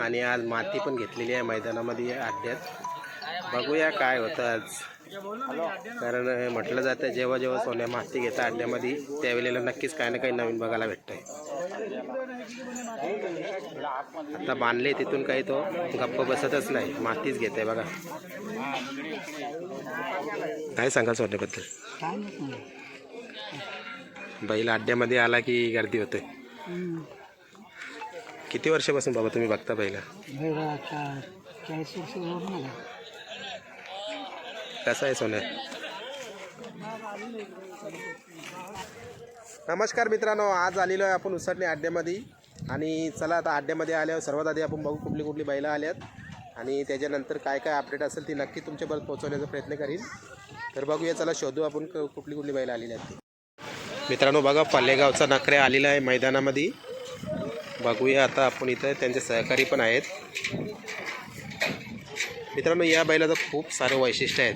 आणि आज माती पण घेतलेली आहे मैदानामध्ये या अड्ड्यात. बघूया काय होतं आज. कारण म्हटलं जातं जेव्हा जेव्हा सोन्या माती घेतं अड्ड्यामध्ये त्यावेळेला नक्कीच काही ना काही नवीन बघायला भेटतंय. आता बांधले तिथून काही तो गप्प बसतच नाही. मातीच घेत आहे बघा. काय सांगाल सोन्याबद्दल? बैल अड्ड्यामध्ये आला की गर्दी होते. किती वर्षापासून बाबा तुम्ही बघता चाळीस वर्ष मला कसं आहे सोन्या? नमस्कार मित्रांनो आज आलेलो आहे आपण उसरणे अड्ड्यामध्ये आणि चला आता अड्ड्यामध्ये आल्यावर सर्वात आधी आपण बघू कुठली कुठली बैलं आल्यात. आणि त्याच्यानंतर काय काय अपडेट असेल ती नक्की तुमच्यापर्यंत पोहोचवण्याचा प्रयत्न करीन. तर बघूया चला शोधू आपण क- कुठली कुठली बैलं आलेली आहेत. ती. मित्रांनो बघा पल्लेगावचा नखरे आलेला आहे मैदानामध्ये. बघूया आता आपण इथं त्यांचे सहकारी पण आहेत. मित्रांनो या बैलाचं खूप सारं वैशिष्ट्य आहेत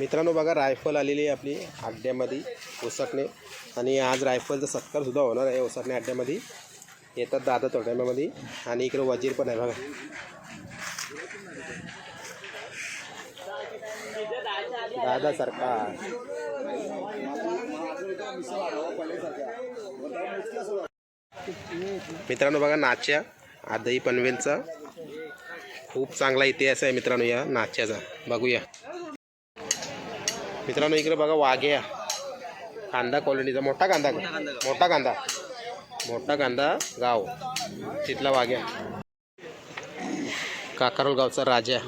मित्रांनो बघा रायफल आलेली आहे आपली अड्ड्यामध्ये उसटणे आणि आज रायफलचा सत्कारसुद्धा होणार आहे उसटणे अड्ड्यामध्ये येतात दादा तोड्यामध्ये आणि इकडे वजीर पण आहे बघा. दादा सरकार मित्रांनो बघा नाच्या आदई पनवेलचा. खूप चांगला इतिहास आहे मित्रांनो या नाच्याचा. बघूया. मित्रांनो इकडे बघा वाघ्या. कांदा कॉलनीचा. मोठा कांदा मोठा कांदा. मोठा कांदा गाव. तिथला वाघ्या. काकारोल गावचा राजा.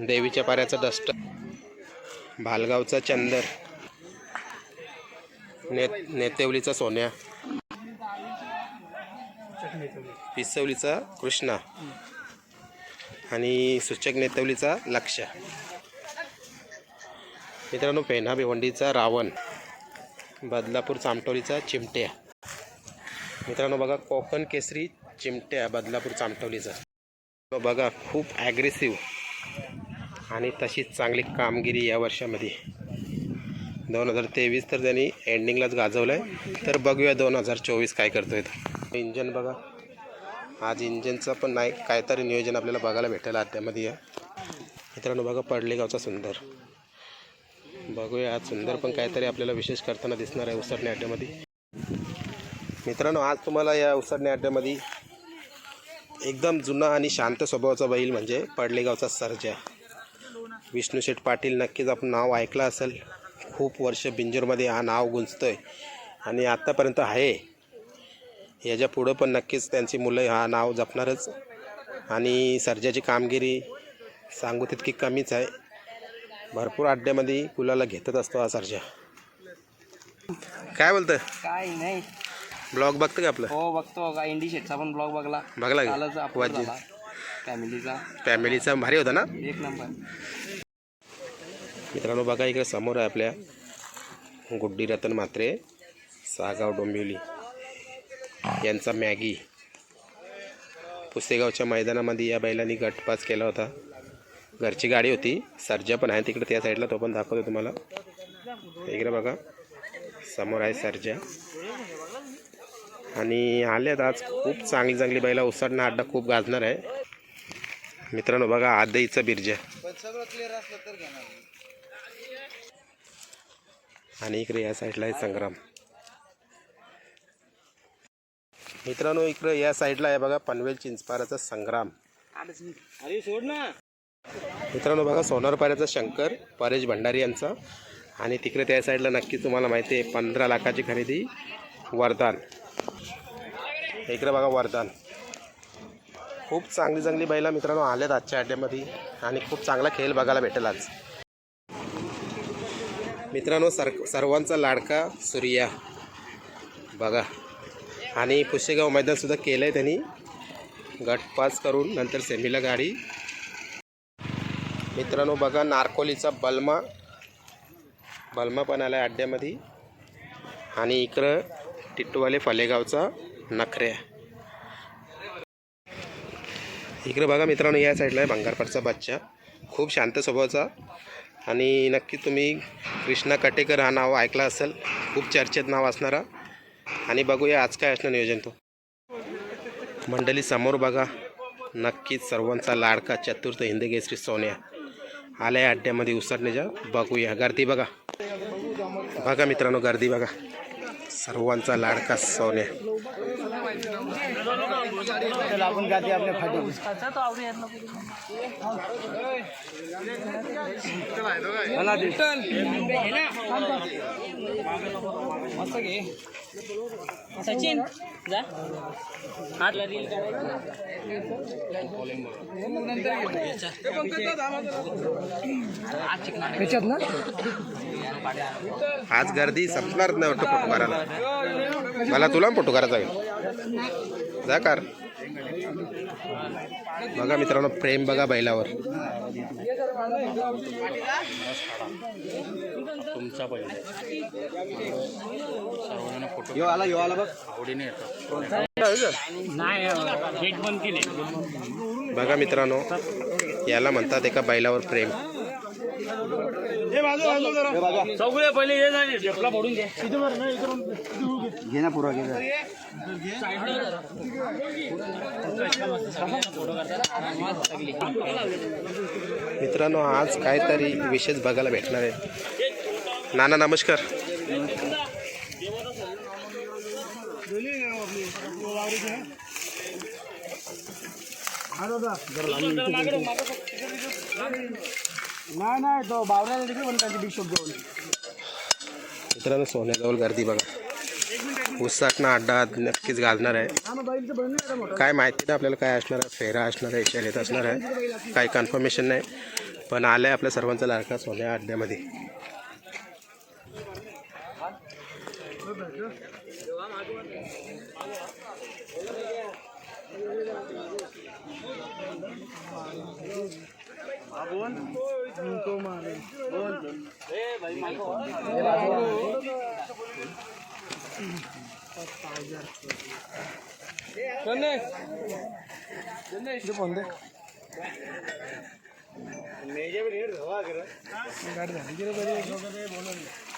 देवीच्या पाऱ्याचा डस्ट भालगावचा चंदर. ने नेतेवलीचा सोन्या. पिसवलीचा कृष्णा. आणि सूचक नेतवलीचा लक्ष मित्रांनो पेन्हा भिवंडीचा रावण. बदलापूर चामटोलीचा चिमट्या. मित्रांनो बघा कोकण केसरी चिमट्या बदलापूर चामटोलीचा. बघा खूप ॲग्रेसिव्ह आणि तशीच चांगली कामगिरी या वर्षामध्ये. दोन हजार तेवीस तर त्यांनी एंडिंगलाच गाजवलं आहे तर बघूया दोन हजार चोवीस काय करतो आहे इंजन बघा. आज इंजनचं पण नाही काहीतरी नियोजन आपल्याला बघायला भेटेल आत्यामध्ये या. मित्रांनो बघा पडलेगावचा सुंदर. बघूया आज सुंदर पण काहीतरी आपल्याला विशेष करताना दिसणार आहे उसरणे अड्ड्यामध्ये मित्रांनो आज तुम्हाला या उसरणे अड्ड्यामध्ये एकदम जुना आणि शांत स्वभावाचा बैल म्हणजे पडलेगावचा सर्जा. विष्णू शेठ पाटील नक्कीच आपण नाव ऐकलं असेल. खूप वर्ष बिंजूरमध्ये हा नाव गुंजतोय. आणि आत्तापर्यंत आहे. याच्या पुढं पण नक्कीच त्यांची मुलं हा नाव जपणारच. आणि सर्जाची कामगिरी सांगू तितकी कमीच आहे. भरपूर अड्ड्यामध्ये कुलाला घेतच असतो हा सर्जा. काय बोलतं काय नाही. ब्लॉग बघतं का आपलं? हो बघतो. का इंडी शेटचा पण ब्लॉग बघला. बघला का? वाजी फॅमिलीचा. फॅमिलीचा भारी होता ना? एक नंबर. मित्रांनो बघा इकडे समोर आहे आपल्या गुड्डी रतन म्हात्रे सागाव डोंबिवली. यांचा मॅगी. पुसेगावच्या मैदानामध्ये या बैलांनी गटपास केला होता. घरची गाडी होती. सर्जा पण आहे तिकडे त्या साईडला तो पण दाखवतो तुम्हाला. इकडे बघा. समोर आहे सर्जा. आणि आल्यात आज खूप चांगली चांगली बैला. उसाडणं अड्डा खूप गाजणार आहे. मित्रांनो बघा आदईचा बिर्जा. आणि इकडे या साईडला आहे संग्राम. मित्रांनो इकडे या साईडला आहे बघा पनवेल चिंचपाराचा संग्राम. अरे सोड ना मित्रांनो बघा सोनारपाऱ्याचा शंकर परेश भंडारी यांचा. आणि तिकडे त्या साईडला नक्की तुम्हाला माहिती आहे पंधरा लाखाची खरेदी वरदान. इकडे बघा वरदान. खूप चांगली चांगली बैला मित्रांनो आल्यात आजच्या अड्ड्यामध्ये आणि खूप चांगला खेळ बघायला भेटेल आज. मित्रांनो सर सर्वांचा लाडका सूर्या. बघा. आणि पुशेगाव मैदानसुद्धा केलं आहे त्यांनी. गट पास करून नंतर सेमीला गाडी. मित्रांनो बघा नारकोलीचा बलमा. बलमा पण आला आहे अड्ड्यामध्ये. आणि इकडं टिट्टूवाले फलेगावचा नखऱ्या. इकडे बघा मित्रांनो या साईडला आहे भंगारपाडचा बच्चा. खूप शांत स्वभावाचा. आणि नक्की तुम्ही कृष्णा कटेकर हा नाव ऐकला असेल. खूप चर्चेत नाव असणारा. आणि बघूया आज काय असणार नियोजन तो. मंडळी समोर बघा नक्कीच सर्वांचा लाडका चतुर्थ हिंदकेसरी सोन्या. आल्या अड्ड्यामध्ये उसटण्याच्या बघूया गर्दी बघा. बघा मित्रांनो गर्दी बघा. सर्वांचा लाडका सोन्या. आपण जाते आपल्या फाटी मस्त घे सचिन. जा. रील ना आज गर्दी संपणार नाही वाटतं फोटो करायला मला तुला फोटो करायचा आहे. जा कार. बघा मित्रांनो प्रेम बघा बैलावर. तुमचा पहिले सर्वांना फोटो यो आला यो आला बघ. आवडीने येतो नाही गेट बंद केले. बघा मित्रांनो याला म्हणतात एका बैलावर प्रेम. सगळे पहिले हे फोडून घे. ना पुरा घे मित्रांनो आज काहीतरी विशेष बघायला भेटणार आहे. नाना नमस्कार. नाही नाही तो बावऱ्याला पण त्यांची डिश घेऊन. मित्रांनो सोन्याजवळ गर्दी बघा. उसाटणं अड्डा नक्कीच घालणार आहे. काय माहिती नाही आपल्याला काय असणार आहे? फेरा असणार आहे शर्यत असणार आहे. काही कन्फर्मेशन नाही. पण आलं आहे आपल्या सर्वांचा लाडका सोन्या अड्ड्यामध्ये. बोल उनको मारे बोल ए भाई मारो सुनने सुनने इधर बंदे मेजे भी नहीं रहा कर गाड़ी इधर बोलो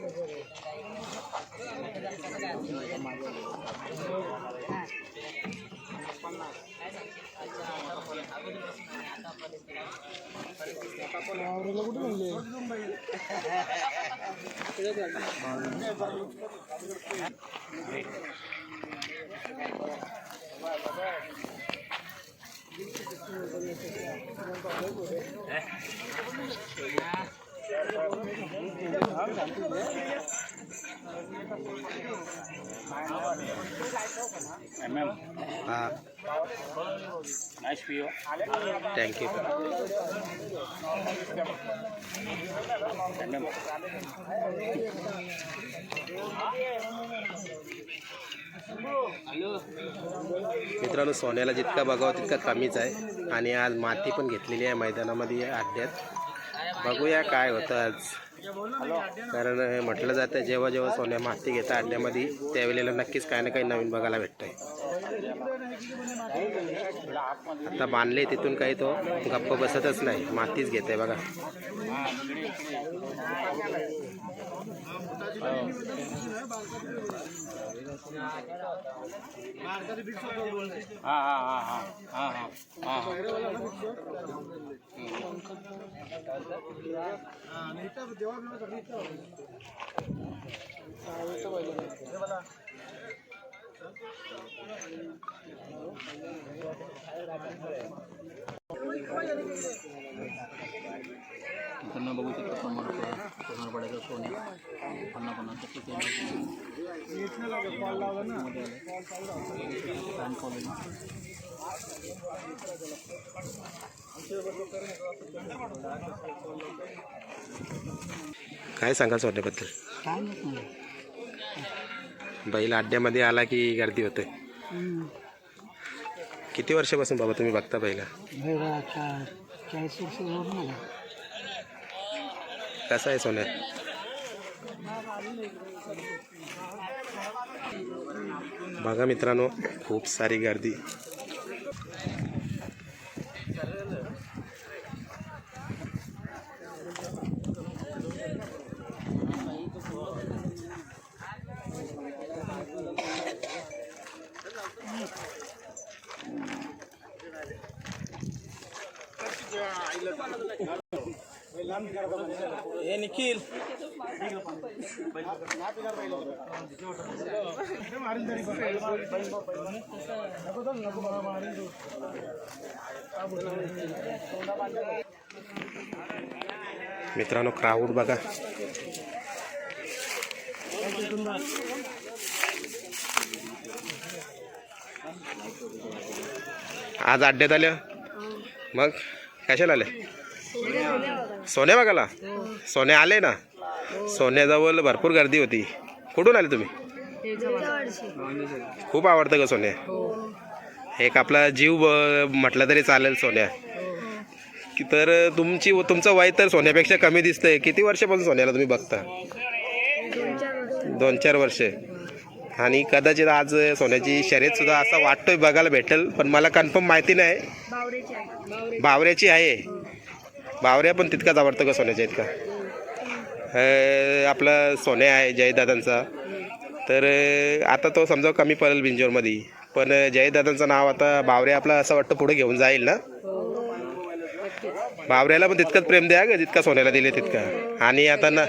Eh. थँक्यू मित्रांनो सोन्याला जितका बघावं तितका कमीच आहे. आणि आज माती पण घेतलेली आहे मैदानामध्ये अड्ड्यात बघूया काय होतं आज. कारण हे म्हटलं जातं जेव्हा जेव्हा सोन्या माती घेता अड्ड्यामध्ये त्यावेळेला नक्कीच काही ना काही नवीन बघायला भेटतंय. आता बांधले तिथून काही तो गप्प बसतच नाही. मातीच घेत आहे बघा हां हां हां हां हां हां हां बघू शकतो समोर सोनारपाड्याचा सोने पन्नास पन्नास टक्के फॅन फॉलोइंग काय सांगाल सोन्याबद्दल? काय नाही. बैल अड्ड्यामध्ये आला की गर्दी होते. किती वर्षापासून बाबा तुम्ही बघता बैला? चाळीस वर्ष झाली. मला कसा आहे सोन्या? बघा मित्रांनो खूप सारी गर्दी. हे निखिल. मित्रांनो क्राऊड बघा. आज अड्ड्यात आल्या मग कशाला आले? सोन्या बघाला सोने आले ना? सोन्याजवळ भरपूर गर्दी होती. कुठून आले तुम्ही? खूप आवडतं का सोन्या. एक आपला जीव म्हटलं तरी चालेल सोन्या. की तर तुमची तुमचं वय तर सोन्यापेक्षा कमी दिसतंय. किती वर्षापासून सोन्याला तुम्ही बघता? दोन चार वर्षे. आणि कदाचित आज सोन्याची शर्यत सुद्धा असा वाटतोय बघायला भेटेल पण मला कन्फर्म माहिती नाही. बावऱ्याची आहे. बावऱ्या पण तितकाच आवडतं का सोन्याच्या इतका? आपला सोन्या आहे जयदादांचा. तर आता तो समजा कमी पडेल बिंजोरमध्ये. पण जयदादांचं नाव आता बावऱ्या आपला असं वाटतं पुढे घेऊन जाईल ना? बावऱ्याला पण तितकंच प्रेम द्या ग जितका सोन्याला दिले तितका. आणि आता ना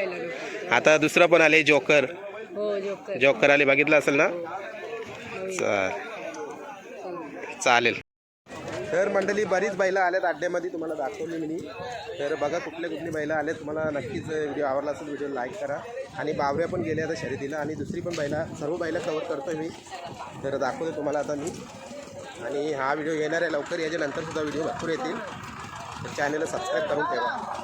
आता दुसरं पण आले जोकर. जोकर आले बघितलं असेल ना? चालेल. तर मंडळी बरीच बैलं आल्यात अड्ड्यामध्ये तुम्हाला दाखवली मी. तर बघा कुठले कुठली बैलं आले तुम्हाला नक्कीच व्हिडिओ आवडला असेल व्हिडिओ लाईक करा. आणि बावऱ्या पण गेल्या आता शर्यतीला. आणि दुसरी पण बैला सर्व बैला कवर करतो मी. तर दाखवतो तुम्हाला आता मी. आणि हा व्हिडिओ येणार आहे लवकर. याच्या नंतरसुद्धा व्हिडिओ भरपूर येतील. तर चॅनलला सबस्क्राईब करून ठेवा.